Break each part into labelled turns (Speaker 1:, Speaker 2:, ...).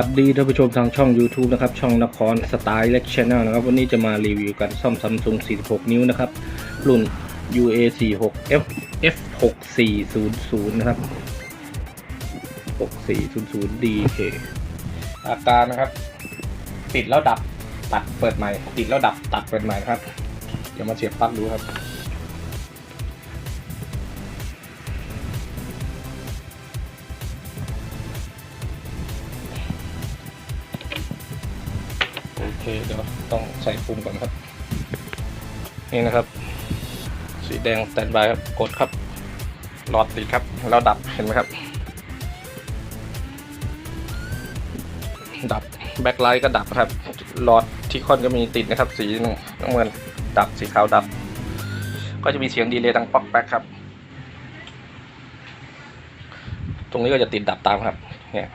Speaker 1: วัสดีท่านผู้ชมทางช่อง YouTube นะครับ ช่องนครสไตล์เล็กชแนลนะครับ วันนี้จะมารีวิวการซ่อมซัมซุง 46 นิ้วนะครับ รุ่น UA 46 F F 6400 นะครับ 6400 DK อาการนะครับ ติดแล้วดับตัดเปิดใหม่ ติดแล้วดับตัดเปิดใหม่ครับ เดี๋ยวมาเสียบปลั๊กดูครับ เคเดี๋ยวต้องใส่ปุ่มก่อนครับ นี่นะครับ สีแดงสแตนบายครับกดครับหลอดติดครับแล้วดับเห็นไหมครับ ดับแบ็คไลท์ก็ดับครับหลอดที่คอนก็มีติดนะครับ สีน้ำเงินดับสีขาวดับ ก็จะมีเสียงดีเลย์ดังป๊อกแป๊กครับ ตรงนี้ก็จะติดดับตามครับเนี่ย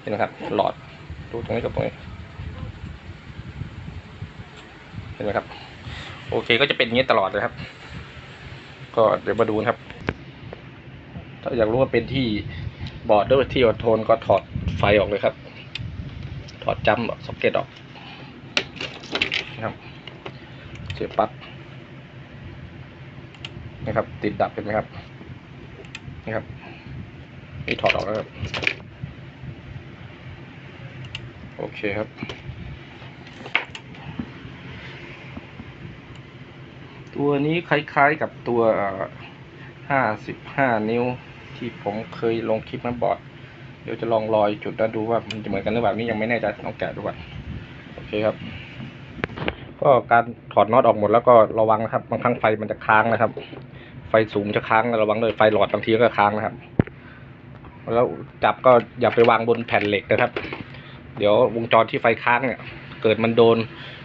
Speaker 1: เห็นไหมครับหลอดดูตรงนี้กับตรงนี้ เห็นไหมครับ โอเคก็จะเป็นอย่างนี้ตลอดเลยครับ ก็เดี๋ยวมาดูนะครับ ถ้าอยากรู้ว่าเป็นที่บอร์ดด้วยที่อดโทนก็ถอดไฟออกเลยครับ ถอดจัมป์ซ็อกเก็ตออกนะครับเสียบปลั๊กนะครับ ติดดับเห็นไหมครับนี่ครับนี่ถอดออกแล้วครับ โอเคครับ ตัวนี้คล้ายๆกับตัวห้าสิบห้านิ้ว ที่ผมเคยลงคลิปนะบอร์ดเดี๋ยวจะลองรอยจุดแล้วดูว่ามันจะเหมือนกันหรือเปล่านี่ยังไม่แน่ใจต้องแกะดูก่อนโอเคครับ ก็การถอดน็อตออกหมดแล้วก็ระวังนะครับบางครั้งไฟมันจะค้างนะครับ ไฟสูงจะค้างระวังด้วยไฟหลอดบางทีก็ค้างนะครับ แล้วจับก็อย่าไปวางบนแผ่นเหล็กนะครับ เดี๋ยววงจรที่ไฟค้างเนี่ย เกิดมันโดน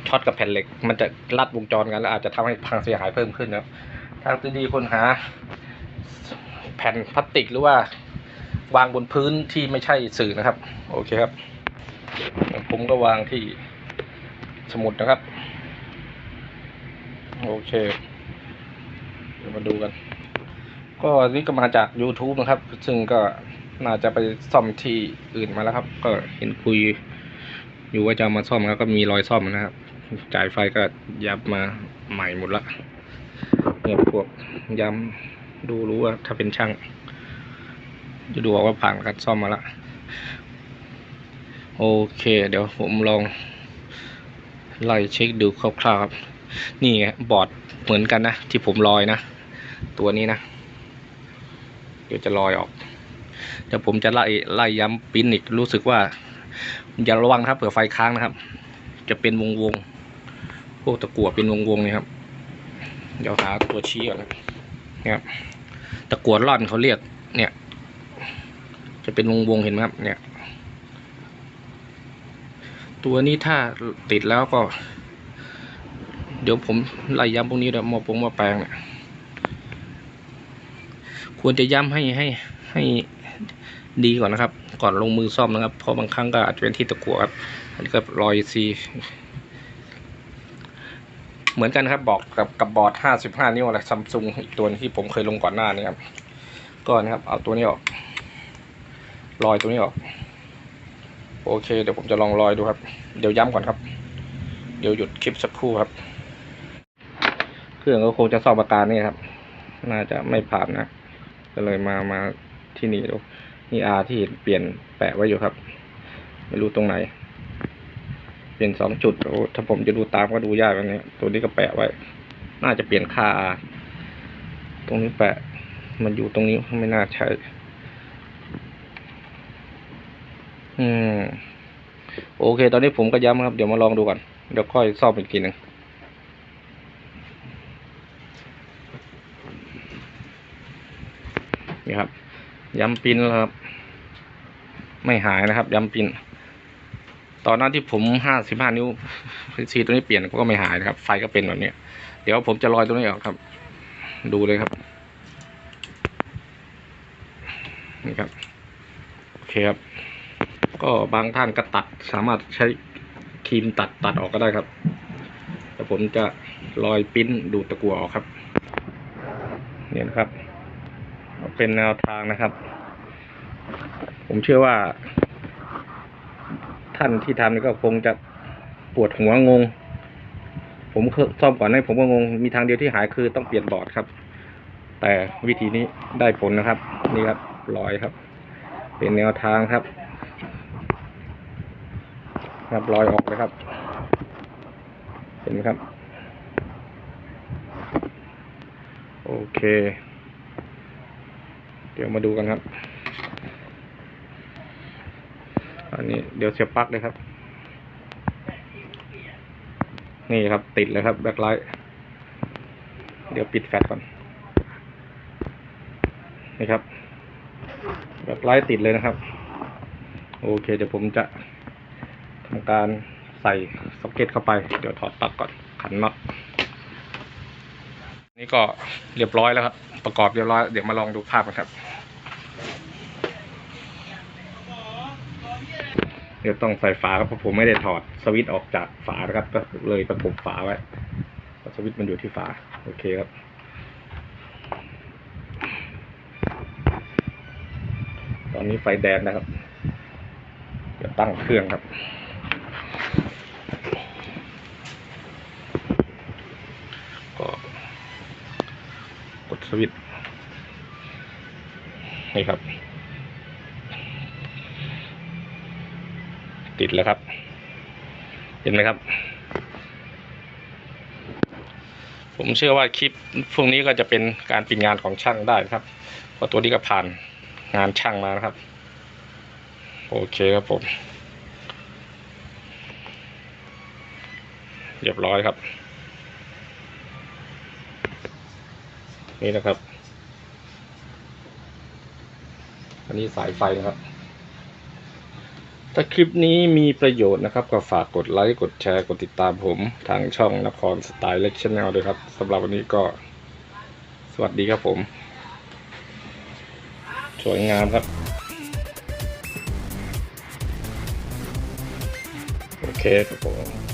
Speaker 1: ช็อตกับแผ่นเหล็ก มันจะลัดวงจรกันแล้วอาจจะทำให้พังเสียหายเพิ่มขึ้นนะครับทางที่ดีคนหา แผ่นพลาสติกหรือว่าวางบนพื้นที่ไม่ใช่สื่อนะครับ โอเคครับ ผมก็วางที่สมุดนะครับ โอเคเดี๋ยวมาดูกัน ก็นี่ก็มาจาก YouTube นะครับ ซึ่งก็น่าจะไปซ่อมที่อื่นมาแล้วครับ ก็เห็นคุย อยู่ว่าจะามาซ่อมแล้วก็มีรอยซ่อมนะครับ จ่ายไฟก็ยับมาใหม่หมดละเนี่ยพวกย้ำดูรู้ว่าถ้าเป็นช่าง จะดูออกว่าผ่านการซ่อมมาละโอเค เดี๋ยวผมลองไล่เช็คดูคร่าวๆครับ นี่ไงบอร์ดเหมือนกันนะ ที่ผมลอยนะ ตัวนี้นะ เดี๋ยวจะลอยออกเดี๋ยวผมจะไล่ไล่ย้ำปิ้นอีกรู้สึกว่า อย่าระวังนะครับเผื่อไฟค้างนะครับ จะเป็นวงวงพวกตะกั่วเป็นวงวงนี่ครับ เดี๋ยวหาตัวชี้ก่อนนะเนี่ยครับตะกั่วร่อนเขาเรียก เนี่ย จะเป็นวงวงเห็นไหมครับ เนี่ย ตัวนี้ถ้าติดแล้วก็ เดี๋ยวผมไล่ย้ำพวกนี้เดี๋ยวมอปงมาแปลงเนี่ยควรจะย้ำให้ให้ให้ ดีก่อนนะครับ ก่อนลงมือซ่อมนะครับ เพราะบางครั้งก็อาจจะเป็นที่ตะกั่วครับ อันนี้ก็รอยซีเหมือนกันครับบอกกับกับบอร์ด 55 นิ้วอะไรซัมซุงอีกตัวที่ผมเคยลงก่อนหน้านี้ครับก็นะครับ เอาตัวนี้ออกรอยตัวนี้ออก โอเค เดี๋ยวผมจะลองรอยดูครับ เดี๋ยวย้ำก่อนครับ เดี๋ยวหยุดคลิปสักครู่ครับ เครื่องก็คงจะซ่อมอาการนี่ครับ น่าจะไม่ผ่านนะ ก็เลยมามาที่นี่ดู นี่อาที่เปลี่ยนแปะไว้อยู่ครับ ไม่รู้ตรงไหน เปลี่ยนสองจุดโอ้ถ้าผมจะดูตามก็ดูยากอันนี้ตัวนี้ก็แปะไว้ น่าจะเปลี่ยนค่าอาตรงนี้แปะ มันอยู่ตรงนี้ไม่น่าใช่อืม โอเค ตอนนี้ผมก็ย้ำครับ เดี๋ยวมาลองดูก่อน เดี๋ยวค่อยซ่อมอีกทีหนึ่งนี่ครับย้ำปินแล้วครับ ไม่หายนะครับ ย้ำปินตอนนั้นที่ผมห้าสิบห้านิ้วซีตัวนี้เปลี่ยนก็ไม่หายนะครับ ไฟก็เป็นแบบนี้ เดี๋ยวผมจะลอยตัวนี้ออกครับ ดูเลยครับ นี่ครับ โอเคครับ ก็บางท่านก็ตัดสามารถใช้ครีมตัดตัดออกก็ได้ครับ แต่ผมจะลอยปิ้นดูตะกัวออกครับ เนี่ยนะครับ เป็นแนวทางนะครับ ผมเชื่อว่า ท่านที่ทำนี่ก็คงจะปวดหัวงง ผมซ่อมก่อนให้ผมก็งง มีทางเดียวที่หายคือต้องเปลี่ยนบอร์ดครับ แต่วิธีนี้ได้ผลนะครับ นี่ครับรอยครับ เป็นแนวทางครับ ครับรอยออกเลยครับ เห็นไหมครับ โอเค เดี๋ยวมาดูกันครับ อั นี้เดี๋ยวเสียบปลั๊กเลยครับ นี่ครับติดเลยครับแบ็คไลท์เดี๋ยวปิดแฟลชก่อน นี่ครับแบ็คไลท์ติดเลยนะครับ โอเคเดี๋ยวผมจะทำการใส่ซ็อกเก็ตเข้าไป เดี๋ยวถอดปลั๊กก่อนขันน็อตนี่ก็เรียบร้อยแล้วครับ ประกอบเรียบร้อย เดี๋ยวมาลองดูภาพกันครับ เดี๋ยวต้องใส่ฝาครับเพราะผมไม่ได้ถอดสวิตช์ออกจากฝานะครับ ก็เลยประกบฝาไว้สวิตช์มันอยู่ที่ฝา โอเคครับตอนนี้ไฟแดงนะครับเดี๋ยวตั้งเครื่องครับ ก็กดสวิตช์นี่ครับ ติดแล้วครับ เห็นไหมครับ ผมเชื่อว่าคลิปพวกนี้ก็จะเป็นการปิดงานของช่างได้ครับเพราะตัวนี้ก็ผ่านงานช่างมานะครับ โอเคครับผมเรียบร้อยครับ นี่นะครับ อันนี้สายไฟนะครับ ถ้าคลิปนี้มีประโยชน์นะครับ ก็ฝากกดไลค์ กดแชร์ กดติดตามผมทางช่องนครสไตล์เล็กชแนลด้วยครับสำหรับวันนี้ก็สวัสดีครับผม สวยงามครับ โอเคครับผม